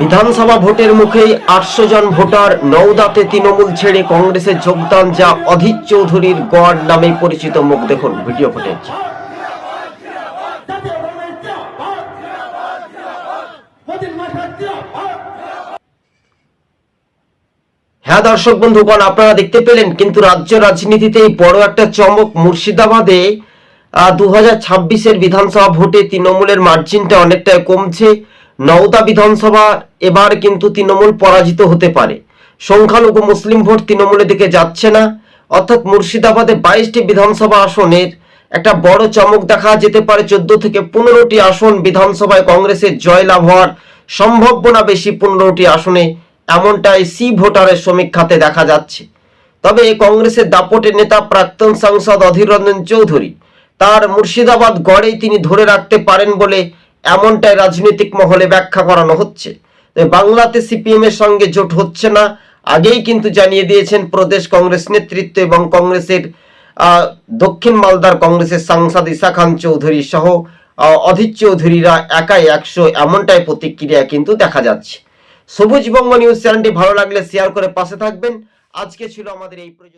বিধানসভা ভোটের মুখেই আটশো জন ভোটার, নওদাতে তৃণমূল ছেড়ে কংগ্রেসে যোগদান, যা অধীর চৌধুরীর গড় নামে পরিচিত মুখ দেখুন ভিডিও ফুটেজ। হ্যাঁ দর্শক বন্ধুগণ, আপনারা দেখতে পেলেন কিন্তু রাজ্য রাজনীতিতে বড় একটা চমক মুর্শিদাবাদে দু হাজার ছাব্বিশের বিধানসভা ভোটে তৃণমূলের মার্জিনটা অনেকটা কমছে। নওদা বিধানসভা এবার কিন্তু তৃণমূল পরাজিত হতে পারে। সংখ্যালঘু মুসলিম ভোট তৃণমূলের দিকে যাচ্ছে না। অর্থাৎ মুর্শিদাবাদে বাইশটি বিধানসভা আসনের একটা বড় চমক দেখা যেতে পারে। চোদ্দ থেকে পনেরোটি আসন বিধানসভায় কংগ্রেসের জয়লাভ হওয়ার সম্ভাবনা বেশি পনেরোটি আসনে। এমনটাই সি ভোটারের সমীক্ষাতে দেখা যাচ্ছে। তবে কংগ্রেসের দাপটের নেতা প্রাক্তন সাংসদ অধীর রঞ্জন চৌধুরী, তার মুর্শিদাবাদ গড়েই তিনি ধরে রাখতে পারেন বলে এমনটাই রাজনৈতিক মহলে ব্যাখ্যা করানো হচ্ছে। বাংলাতে সিপিএম এর সঙ্গে জোট হচ্ছে না। আগেই কিন্তু জানিয়ে দিয়েছেন প্রদেশ কংগ্রেস নেতৃত্ব এবং কংগ্রেসের দক্ষিণ মালদার কংগ্রেসের সাংসদ ইসা খান চৌধুরী সহ অধীর চৌধুরীরা একাই একশো এমনটাই প্রতিক্রিয়া কিন্তু দেখা যাচ্ছে। সবুজ বঙ্গ নিউজ চ্যানেলটি ভালো লাগলে শেয়ার করে পাশে থাকবেন। আজকে ছিল আমাদের এই পর্যন্ত।